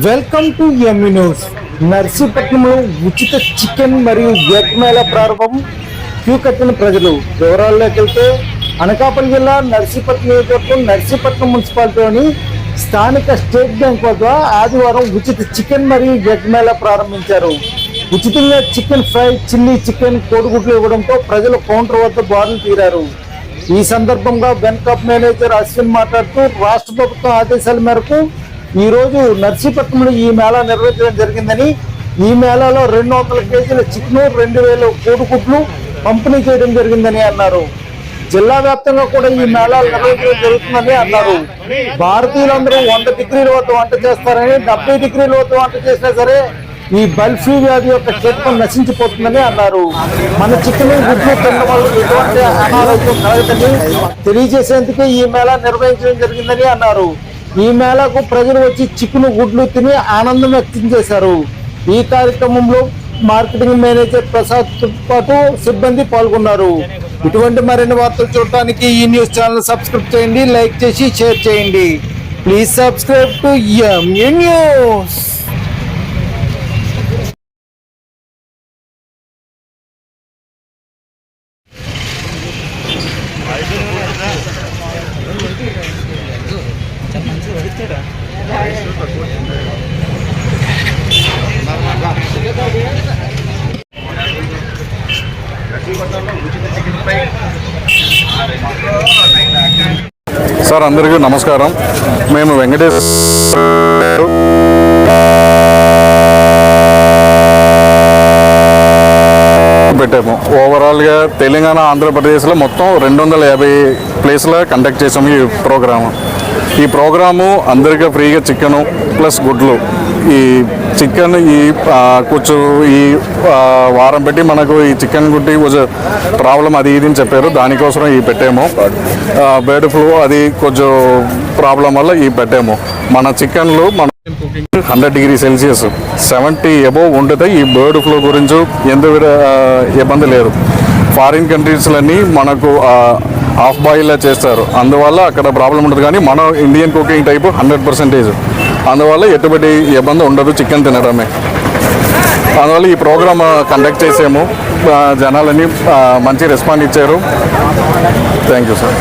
Welcome to Emmy news. నర్సీపట్నంలో ఉచిత chicken మరియు egg Mela ప్రారంభం. క్యూ కట్టిన ప్రజలు వివరాల్లోకి వెళ్తే అనకాపల్లి జిల్లా నర్సీపట్నం నియోజకవర్గం నర్సీపట్నం మున్సిపాలిటీలోని స్థానిక స్టేట్ బ్యాంక్ వద్ద ఆదివారం ఉచిత చికెన్ మరియు ఎగ్ మేళ ప్రారంభించారు. ఉచితంగా చికెన్ ఫ్రై చిల్లీ చికెన్ కోడిగుడ్లు ఇవ్వడంతో ప్రజలు కౌంటర్ వద్ద బారులు తీరారు. ఈ సందర్భంగా వెన్కప్ మేనేజర్ అశ్విన్ మాట్లాడుతూ రాష్ట్ర ప్రభుత్వం ఆదేశాల మేరకు ఈరోజు నర్సీపట్నంలో ఈ మేళా నిర్వహించడం జరిగిందని ఈ మేళాలో రెండు వందల కేజీల చికెన్ రెండు వేల కోడి గుడ్లు పంపిణీ చేయడం జరిగిందని అన్నారు. జిల్లా వ్యాప్తంగా కూడా ఈ మేళాలు నిర్వహించడం జరుగుతుందని అన్నారు. భారతీయులందరూ వంద డిగ్రీల వద్ద వంట చేస్తారని డెబ్బై డిగ్రీల వద్ద వంట చేసినా సరే ఈ బల్ఫీ వ్యాధి యొక్క కీటకం నశించిపోతుందని అన్నారు. మన చికెన్ గుడ్లు తినడం వల్ల ఎటువంటి అనారోగ్యం కలగదని తెలియజేసేందుకే ఈ మేళా నిర్వహించడం జరిగిందని అన్నారు. ఈ మేళాకు ప్రజలు వచ్చి చిక్కును గుడ్లు తిని ఆనందం వ్యక్తం చేశారు. ఈ కార్యక్రమంలో మార్కెటింగ్ మేనేజర్ ప్రసాద్ పాటు సిబ్బంది పాల్గొన్నారు. ఇటువంటి మరిన్ని వార్తలు చూడటానికి ఈ న్యూస్ ఛానల్ సబ్స్క్రైబ్ చేయండి లైక్ చేసి షేర్ చేయండి. Please subscribe to MA news sir అందరికీ నమస్కారం. మేము వెంకటేశ్వర పెట్టాము. ఓవరాల్గా తెలంగాణ ఆంధ్రప్రదేశ్లో మొత్తం రెండు వందల యాభై ప్లేస్లో కండక్ట్ చేసాము ఈ ప్రోగ్రాము. ఈ ప్రోగ్రాము అందరికీ ఫ్రీగా చికెను ప్లస్ గుడ్లు. ఈ చికెన్ ఈ కొంచెం ఈ వారం పెట్టి మనకు ఈ చికెన్ గుడ్డి కొంచెం ప్రాబ్లం అది ఇది అని చెప్పారు. దానికోసం ఈ పెట్టాము. బర్డ్ ఫ్లూ అది కొంచెం ప్రాబ్లం వల్ల ఈ పెట్టాము. మన చికెన్లు మన hundred degree Celsius seventy above ఉండితే ఈ బర్డ్ ఫ్లూ గురించి ఎంత ఇబ్బంది లేదు. ఫారిన్ కంట్రీస్లన్నీ మనకు హాఫ్ బాయిల్లో చేస్తారు. అందువల్ల అక్కడ ప్రాబ్లం ఉండదు. కానీ మన Indian cooking type hundred percentage. అందువల్ల ఎటువంటి ఇబ్బంది ఉండదు చికెన్ తినడమే. అందువల్ల ఈ ప్రోగ్రామ్ కండక్ట్ చేసాము. జనాలని మంచి రెస్పాండ్ ఇచ్చారు. Thank you sir.